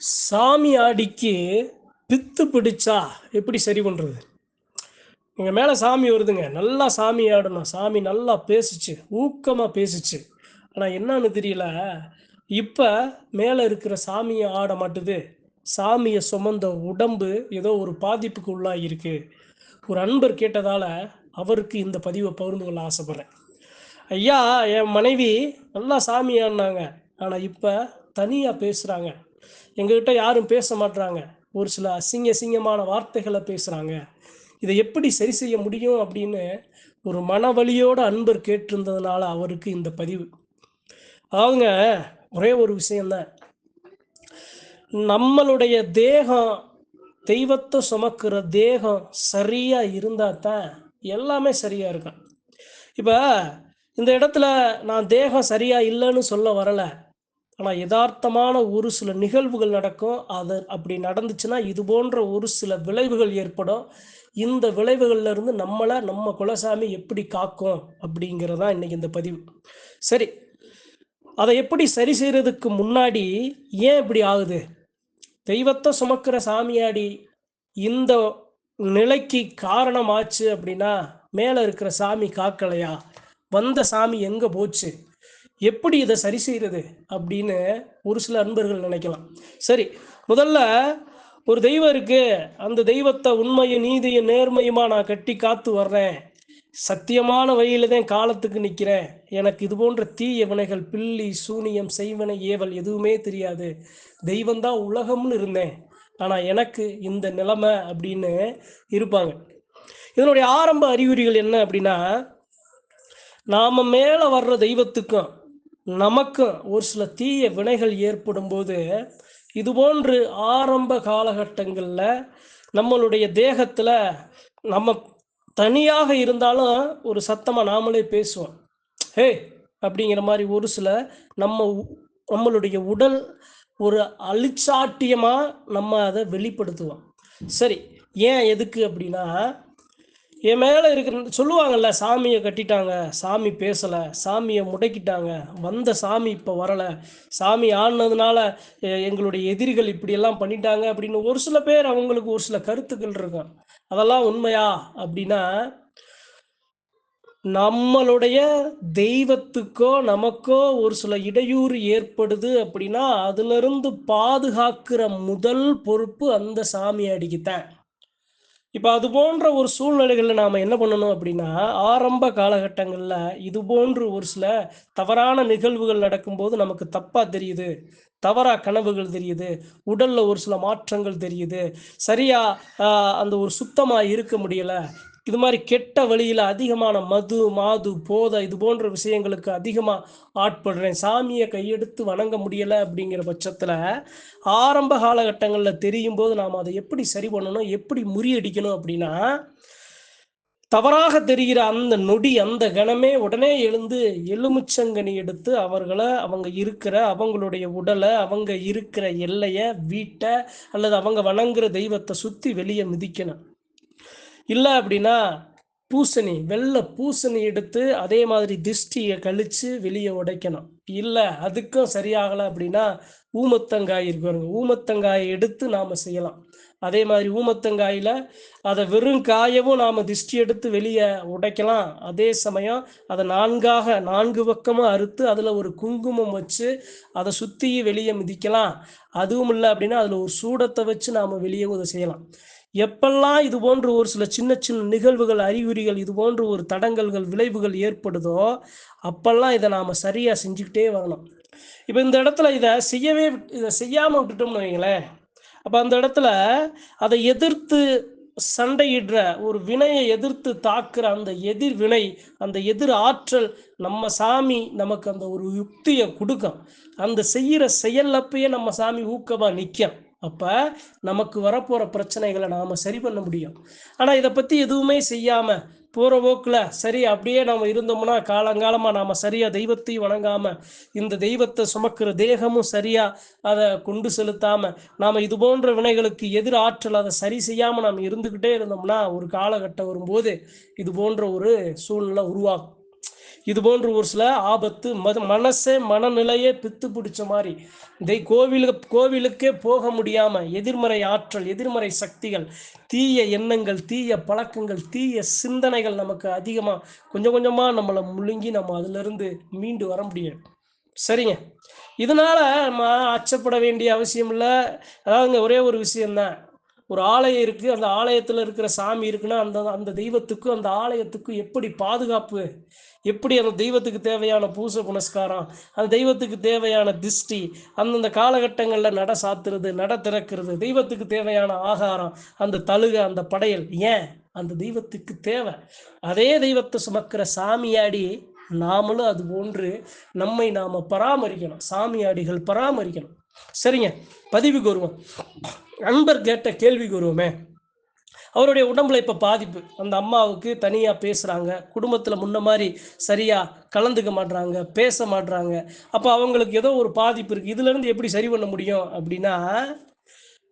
சாமி ஆடிக்கு பித்து பிடிச்சா எப்படி சரி பண்ணுறது எங்கள் மேலே சாமி வருதுங்க. நல்லா சாமி ஆடணும். சாமி நல்லா பேசிச்சு. ஊக்கமாக பேசிச்சு. ஆனால் என்னன்னு தெரியல. இப்போ மேலே இருக்கிற சாமியை ஆட மாட்டுது. சாமியை சுமந்த உடம்பு ஏதோ ஒரு பாதிப்புக்கு உள்ளாகிருக்கு ஒரு அன்பர் கேட்டதால் அவருக்கு இந்த பதிவை பகிர்ந்து கொள்ள ஆசைப்பட்றேன். ஐயா என் மனைவி நல்லா சாமி ஆடினாங்க. ஆனால் இப்போ தனியாக பேசுகிறாங்க எங்ககிட்ட யாரும் பேச மாட்றாங்க. ஒரு சில அசிங்க அசிங்கமான வார்த்தைகளை பேசுகிறாங்க இதை எப்படி சரி செய்ய முடியும் அப்படின்னு ஒரு மனவலியோட அன்பர் கேட்டிருந்ததுனால அவருக்கு இந்த பதிவு. அவங்க ஒரே ஒரு விஷயம்தான் நம்மளுடைய தேகம் தெய்வத்தை சுமக்கிற தேகம் சரியா இருந்தா தான் எல்லாமே சரியா இருக்கும். இப்போ இந்த இடத்துல நான் தேகம் சரியா இல்லைன்னு சொல்ல வரலை. ஆனால் யதார்த்தமான ஒரு சில நிகழ்வுகள் நடக்கும். அது அப்படி நடந்துச்சுன்னா இது போன்ற ஒரு சில விளைவுகள் ஏற்படும். இந்த விளைவுகள்லேருந்து நம்மளை நம்ம குலசாமி எப்படி காக்கும் அப்படிங்கிறதா இன்னைக்கு இந்த பதிவு. சரி. அதை எப்படி சரி செய்கிறதுக்கு முன்னாடி ஏன் இப்படி ஆகுது? தெய்வத்தை சுமக்கிற சாமியாடி இந்த நிலைக்கு காரணமாச்சு அப்படின்னா மேலே இருக்கிற சாமி காக்கலையா? வந்த சாமி எங்கே போச்சு? எப்படி இதை சரி செய்யறது அப்படின்னு ஒரு சில அன்பர்கள் நினைக்கலாம். சரி முதல்ல ஒரு தெய்வம் இருக்கு. அந்த தெய்வத்தை உண்மையும் நீதியும் நேர்மையுமா நான் கட்டி காத்து வர்றேன். சத்தியமான வழியில தான் காலத்துக்கு நிற்கிறேன் எனக்கு இது போன்ற தீய வினைகள் பில்லி சூனியம் செய்வனை ஏவல் எதுவுமே தெரியாது. தெய்வம்தான் உலகம்னு இருந்தேன். ஆனால் எனக்கு இந்த நிலைமை அப்படின்னு இருப்பாங்க. இதனுடைய ஆரம்ப அறிகுறிகள் என்ன அப்படின்னா நாம மேலே வர்ற தெய்வத்துக்கும் நமக்கும் ஒரு சில தீய வினைகள் ஏற்படும் போது இதுபோன்று ஆரம்ப காலகட்டங்களில் நம்மளுடைய தேகத்தில் நம்ம தனியாக இருந்தாலும் ஒரு சத்தமாக நாமளே பேசுவோம். ஹே! அப்படிங்கிற மாதிரி ஒரு சில நம்ம உ- நம்மளுடைய உடல் ஒரு அழிச்சாட்டியமாக நம்ம அதை வெளிப்படுத்துவோம். சரி ஏன் எதுக்கு அப்படின்னா என் மேலே இருக்கிற சொல்லுவாங்கல்ல சாமியை கட்டிட்டாங்க சாமி பேசலை சாமியை முடக்கிட்டாங்க வந்த சாமி இப்போ வரலை சாமி ஆடினதுனால எங்களுடைய எதிரிகள் இப்படியெல்லாம் பண்ணிட்டாங்க அப்படின்னு ஒரு சில பேர் அவங்களுக்கு ஒரு சில கருத்துக்கள் இருக்கும். அதெல்லாம் உண்மையா அப்படின்னா நம்மளுடைய தெய்வத்துக்கோ நமக்கோ ஒரு சில இடையூறு ஏற்படுது அப்படின்னா அதுலேருந்து பாதுகாக்கிற முதல் பொறுப்பு அந்த சாமியாடிக்குத்தான் இப்போ அது போன்ற ஒரு சூழ்நிலைகளில் நாம் என்ன பண்ணணும் அப்படின்னா ஆரம்ப காலகட்டங்களில் இது போன்று ஒரு சில தவறான நிகழ்வுகள் நடக்கும்போது நமக்கு தப்பாக தெரியுது தவறா கனவுகள் தெரியுது உடல்ல ஒரு சில மாற்றங்கள் தெரியுது சரியா அந்த ஒரு சுத்தமாக இருக்க முடியல இது மாதிரி கெட்ட வழியில் அதிகமான மது மாது போதை இது போன்ற விஷயங்களுக்கு அதிகமாக ஆட்படுறேன். சாமியை கையெடுத்து வணங்க முடியலை அப்படிங்கிற பட்சத்தில் ஆரம்ப காலகட்டங்களில் தெரியும் போது நாம் அதை எப்படி சரி பண்ணணும் எப்படி முறியடிக்கணும் அப்படின்னா தவறாக தெரிகிற அந்த நொடி அந்த கணமே உடனே எழுந்து எலுமிச்சங்கனி எடுத்து அவர்களை அவங்க இருக்கிற அவங்களுடைய உடலை அவங்க இருக்கிற எல்லையை வீட்டை அல்லது அவங்க வணங்குற தெய்வத்தை சுற்றி வெளியே மிதிக்கணும். இல்லை அப்படின்னா பூசணி வெள்ளை பூசணி எடுத்து அதே மாதிரி திஷ்டியை கழிச்சு வெளியே உடைக்கணும். இல்லை அதுக்கும் சரியாகலை அப்படின்னா ஊமத்தங்காய் இருக்கு பாருங்க. ஊமத்தங்காயை எடுத்து நாம் செய்யலாம். அதே மாதிரி ஊமத்தங்காயில் அதை வெறும் காயவும் நாம் திஷ்டி எடுத்து வெளியே உடைக்கலாம். அதே சமயம் அதை நான்காக நான்கு பக்கமாக அறுத்து அதில் ஒரு குங்குமம் வச்சு அதை சுற்றி வெளியே மிதிக்கலாம். அதுவும் இல்லை அப்படின்னா அதில் ஒரு சூடத்தை வச்சு நாம் வெளியே உதை செய்யலாம். எப்பெல்லாம் இது போன்ற ஒரு சில சின்ன சின்ன நிகழ்வுகள் அறிகுறிகள் இது போன்ற ஒரு தடங்கல்கள் விளைவுகள் ஏற்படுதோ அப்பெல்லாம் இதை நாம் சரியாக செஞ்சுக்கிட்டே வரணும். இப்போ இந்த இடத்துல இதை செய்யவே விட்- இதை செய்யாமல் விட்டுட்டோம்னு வைங்களேன் அப்போ அந்த இடத்துல அதை எதிர்த்து சண்டையிடுற ஒரு வினையை எதிர்த்து தாக்குற அந்த எதிர் வினை அந்த எதிர் ஆற்றல் நம்ம சாமி நமக்கு அந்த ஒரு யுக்தியை கொடுக்கும். அந்த செய்கிற செயல்லப்பயே நம்ம சாமி ஊக்கமாக நிற்கும் அப்போ நமக்கு வரப்போகிற பிரச்சனைகளை நாம் சரி பண்ண முடியும். ஆனால் இதை பற்றி எதுவுமே செய்யாமல் போகிற போக்கில் சரி அப்படியே நாம் இருந்தோம்னா காலங்காலமாக நாம் சரியாக தெய்வத்தையும் வணங்காமல் இந்த தெய்வத்தை சுமக்கிற தேகமும் சரியாக அதை கொண்டு செலுத்தாமல் நாம் இது போன்ற வினைகளுக்கு எதிர் ஆற்றல் அதை சரி செய்யாமல் நாம் இருந்துக்கிட்டே இருந்தோம்னா ஒரு காலகட்டம் வரும்போது இது போன்ற ஒரு சூழ்நிலை உருவாகும். இது போன்று ஒரு சில ஆபத்து மத மனசே மனநிலையே பித்து பிடிச்ச மாதிரி இதை கோவிலுக்கு கோவிலுக்கே போக முடியாமல் எதிர்மறை ஆற்றல் எதிர்மறை சக்திகள் தீய எண்ணங்கள் தீய பழக்கங்கள் தீய சிந்தனைகள் நமக்கு அதிகமாக கொஞ்சம் கொஞ்சமாக நம்மளை முழுங்கி நம்ம அதிலிருந்து மீண்டு வர முடியும். சரிங்க. இதனால நம்ம அச்சப்பட வேண்டிய அவசியம் இல்லை. அதாவதுங்க ஒரே ஒரு விஷயம்தான். ஒரு ஆலயம் இருக்கு அந்த ஆலயத்துல இருக்கிற சாமி இருக்குன்னா அந்த அந்த தெய்வத்துக்கும் அந்த ஆலயத்துக்கும் எப்படி பாதுகாப்பு? எப்படி அந்த தெய்வத்துக்கு தேவையான பூசை புனஸ்காரம் அந்த தெய்வத்துக்கு தேவையான திஷ்டி அந்தந்த காலகட்டங்களில் நட சாத்துறது நட திறக்கிறது தெய்வத்துக்கு தேவையான ஆகாரம் அந்த தழுகை அந்த படையல் ஏன்? அந்த தெய்வத்துக்கு தேவை. அதே தெய்வத்தை சுமக்கிற சாமியாடி நாமளும் அது போன்று நம்மை நாம பராமரிக்கணும் சாமியாடிகள் பராமரிக்கணும். சரிங்க. பதிவுக்கு வருவோம் அன்பர் கேட்ட கேள்விக்கு வருவோமே அவருடைய உடம்புல இப்போ பாதிப்பு. அந்த அம்மாவுக்கு தனியாக பேசுகிறாங்க குடும்பத்தில் முன்ன மாதிரி சரியாக கலந்துக்க மாட்றாங்க பேச மாட்றாங்க. அப்போ அவங்களுக்கு ஏதோ ஒரு பாதிப்பு இருக்குது இதுலேருந்து எப்படி சரி பண்ண முடியும் அப்படின்னா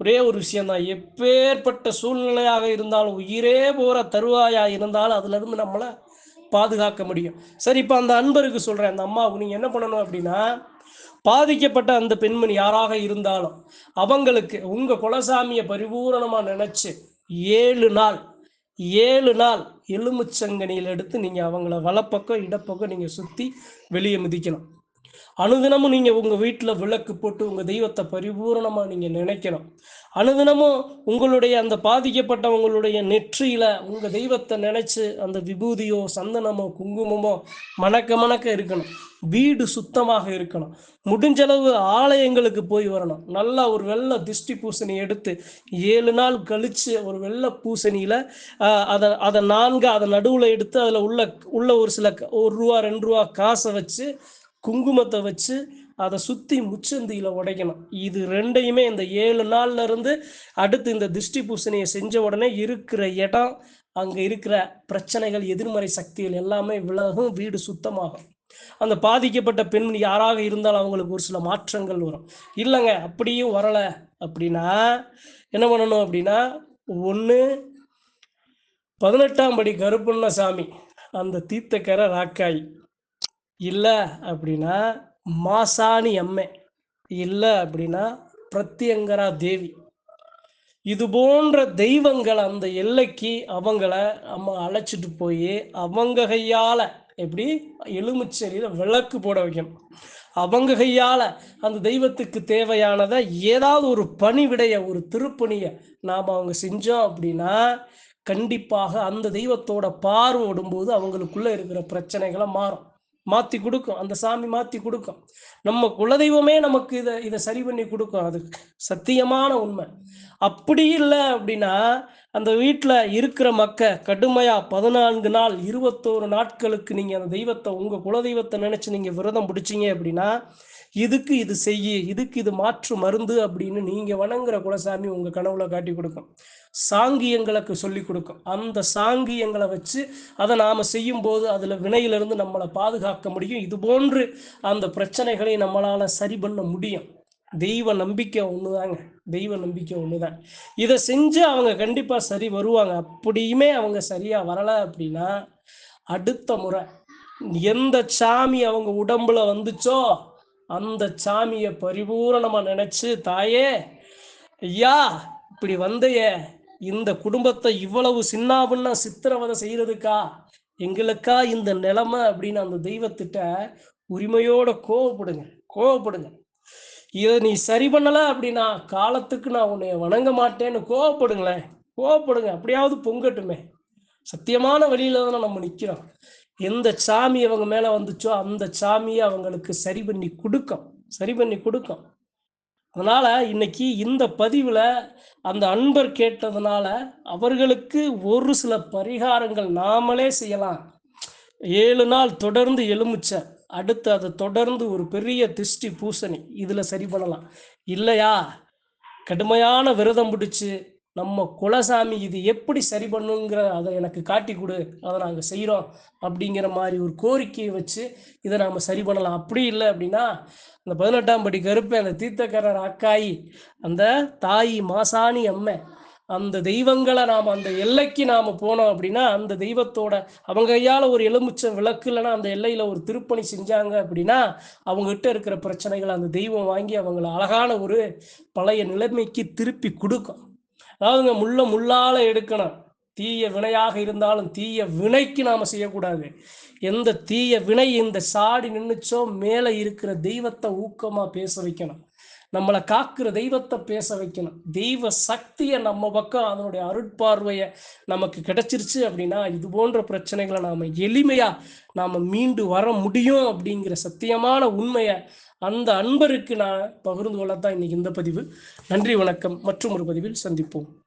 ஒரே ஒரு விஷயந்தான் எப்பேற்பட்ட சூழ்நிலையாக இருந்தாலும் உயிரே போகிற தருவாயாக இருந்தாலும் அதுலேருந்து நம்மளை பாதுகாக்க முடியும். சரி இப்போ அந்த அன்பருக்கு சொல்கிறேன் அந்த அம்மாவுக்கு நீங்கள் என்ன பண்ணணும் அப்படின்னா பாதிக்கப்பட்ட அந்த பெண்மணி யாராக இருந்தாலும் அவங்களுக்கு உங்கள் குலசாமியை பரிபூரணமாக நினச்சி ஏழு நாள் ஏழு நாள் எலுமிச்சங்கனியில் எடுத்து நீங்கள் அவங்கள வலப்பக்கம் இடப்பக்கம் நீங்கள் சுற்றி வெளியே மிதிக்கணும். அனுதினமும் நீங்கள் உங்கள் வீட்டில் விளக்கு போட்டு உங்கள் தெய்வத்தை பரிபூரணமாக நீங்கள் நினைக்கணும். அனுதினமும் உங்களுடைய அந்த பாதிக்கப்பட்டவங்களுடைய நெற்றியில் உங்கள் தெய்வத்தை நினச்சி அந்த விபூதியோ சந்தனமோ குங்குமமோ மணக்க மணக்க இருக்கணும். வீடு சுத்தமாக இருக்கணும். முடிஞ்சளவு ஆலயங்களுக்கு போய் வரணும். நல்லா ஒரு வெள்ளை திஷ்டி பூசணி எடுத்து ஏழு நாள் கழித்து ஒரு வெள்ளை பூசணியில் அதை அதை நான்கு அதை நடுவில் எடுத்து அதில் உள்ள உள்ள ஒரு சில க- ஒரு ரூபா ரெண்டு ரூபா காசை வச்சு குங்குமத்தை வச்சு அதை சுற்றி முச்சந்தியில் உடைக்கணும். இது ரெண்டையுமே இந்த ஏழு நாள்ல இருந்து அடுத்து இந்த திருஷ்டி பூசணியை செஞ்ச உடனே இருக்கிற இடம் அங்கே இருக்கிற பிரச்சனைகள் எதிர்மறை சக்திகள் எல்லாமே விலகும் வீடு சுத்தமாகும். அந்த பாதிக்கப்பட்ட பெண்மணி யாராக இருந்தாலும் அவங்களுக்கு ஒரு சில மாற்றங்கள் வரும். இல்லைங்க அப்படியும் வரலை அப்படின்னா என்ன பண்ணணும் அப்படின்னா ஒன்று பதினெட்டாம் படி கருப்பண்ண சாமி அந்த தீர்த்தக்கரை ராக்காய். இல்லை அப்படின்னா மாசாணி அம்மை. இல்லை அப்படின்னா பிரத்யங்கரா தேவி. இது போன்ற தெய்வங்களை அந்த எல்லைக்கு அவங்கள நம்ம அழைச்சிட்டு போய் அவங்க கையால் எப்படி? எலுமிச்செடியில் விளக்கு போட வைக்கணும். அவங்க கையால் அந்த தெய்வத்துக்கு தேவையானதை ஏதாவது ஒரு பணிவிடைய ஒரு திருப்பணியை நாம் அவங்க செஞ்சோம் அப்படின்னா கண்டிப்பாக அந்த தெய்வத்தோட பார்வை விடும்போது அவங்களுக்குள்ளே இருக்கிற பிரச்சனைகளை மாறும். மாற்றி கொடுக்கும். அந்த சாமி மாற்றி கொடுக்கும். நம்ம குலதெய்வமே நமக்கு இதை இதை சரி பண்ணி கொடுக்கும். அது சத்தியமான உண்மை. அப்படி இல்லை அப்படின்னா அந்த வீட்டில் இருக்கிற மக்க கடுமையாக பதினான்கு நாள் இருபத்தோரு நாட்களுக்கு நீங்கள் அந்த தெய்வத்தை உங்கள் குலதெய்வத்தை நினச்சி நீங்கள் விரதம் பிடிச்சீங்க அப்படின்னா இதுக்கு இது செய்யி இதுக்கு இது மாற்று மருந்து அப்படின்னு நீங்கள் வணங்குற குலசாமி உங்கள் கனவுல காட்டி கொடுக்கும். சாங்கியங்களுக்கு சொல்லி கொடுக்கும். அந்த சாங்கியங்களை வச்சு அதை நாம் செய்யும்போது அதில் வினையிலிருந்து நம்மளை பாதுகாக்க முடியும். இது போன்று அந்த பிரச்சனைகளை நம்மளால் சரி பண்ண முடியும். தெய்வ நம்பிக்கை ஒன்று தாங்க தெய்வ நம்பிக்கை ஒன்று தான் இதை செஞ்சு அவங்க கண்டிப்பாக சரி வருவாங்க. அப்படியுமே அவங்க சரியாக வரலை அப்படின்னா அடுத்த முறை எந்த சாமி அவங்க உடம்புல வந்துச்சோ அந்த சாமியை பரிபூரணமாக நினச்சி தாயே ஐயா இப்படி வந்தைய இந்த குடும்பத்தை இவ்வளவு சின்னாபின்னா சித்திரவதை செய்யறதுக்கா? எங்களுக்கா இந்த நிலைமை? அப்படின்னு அந்த தெய்வத்திட்ட உரிமையோட கோவப்படுங்க கோவப்படுங்க. இதை நீ சரி பண்ணல அப்படின்னா காலத்துக்கு நான் உன்னை வணங்க மாட்டேன்னு கோவப்படுங்களேன் கோவப்படுங்க. அப்படியாவது பொங்கட்டுமே. சத்தியமான வழியில தானே நம்ம நிற்கிறோம் எந்த சாமி அவங்க மேலே வந்துச்சோ அந்த சாமியை அவங்களுக்கு சரி பண்ணி கொடுக்கும். சரி பண்ணி கொடுக்கும். அதனால் இன்னைக்கு இந்த பதிவில் அந்த அன்பர் கேட்டதுனால அவர்களுக்கு ஒரு சில பரிகாரங்கள் நாமளே செய்யலாம். ஏழு நாள் தொடர்ந்து எலுமிச்சை அடுத்து அதை தொடர்ந்து ஒரு பெரிய திஷ்டி பூசணி இதில் சரி பண்ணலாம். இல்லையா? கடுமையான விரதம் பிடிச்சி நம்ம குலசாமி இது எப்படி சரி பண்ணுங்கிற அதை எனக்கு காட்டி கொடு அதை நாங்கள் செய்கிறோம் அப்படிங்கிற மாதிரி ஒரு கோரிக்கையை வச்சு இதை நாம் சரி பண்ணலாம். அப்படி இல்லை அப்படின்னா அந்த பதினெட்டாம் படி கருப்பு அந்த தீர்த்தக்கரர் அக்காயி அந்த தாய் மாசாணி அம்மை அந்த தெய்வங்களை நாம் அந்த எல்லைக்கு நாம் போனோம் அப்படின்னா அந்த தெய்வத்தோட அவங்க கையால் ஒரு எலுமிச்சம் விளக்கு இல்லைன்னா அந்த எல்லையில் ஒரு திருப்பணி செஞ்சாங்க அப்படின்னா அவங்ககிட்ட இருக்கிற பிரச்சனைகளை அந்த தெய்வம் வாங்கி அவங்கள அழகான ஒரு பழைய நிலைமைக்கு திருப்பி கொடுக்கும். அதாவதுங்க முள்ள முள்ளால எடுக்கணும். தீய வினையாக இருந்தாலும் தீய வினைக்கு நாம செய்யக்கூடாது. எந்த தீய வினை இந்த சாடி நின்றுச்சோ மேலே இருக்கிற தெய்வத்தை ஊக்கமா பேச வைக்கணும். நம்மளை காக்குற தெய்வத்தை பேச வைக்கணும். தெய்வ சக்தியை நம்ம பக்கம் அதனுடைய அருட்பார்வையை நமக்கு கிடைச்சிருச்சு அப்படின்னா இது போன்ற பிரச்சனைகளை நாம எளிமையா நாம மீண்டு வர முடியும் அப்படிங்கிற சத்தியமான உண்மையை அந்த அன்பருக்கு நான் பகிர்ந்து கொள்ளத்தான் இன்னைக்கு இந்த பதிவு. நன்றி வணக்கம். மற்றும் ஒரு பதிவில் சந்திப்போம்.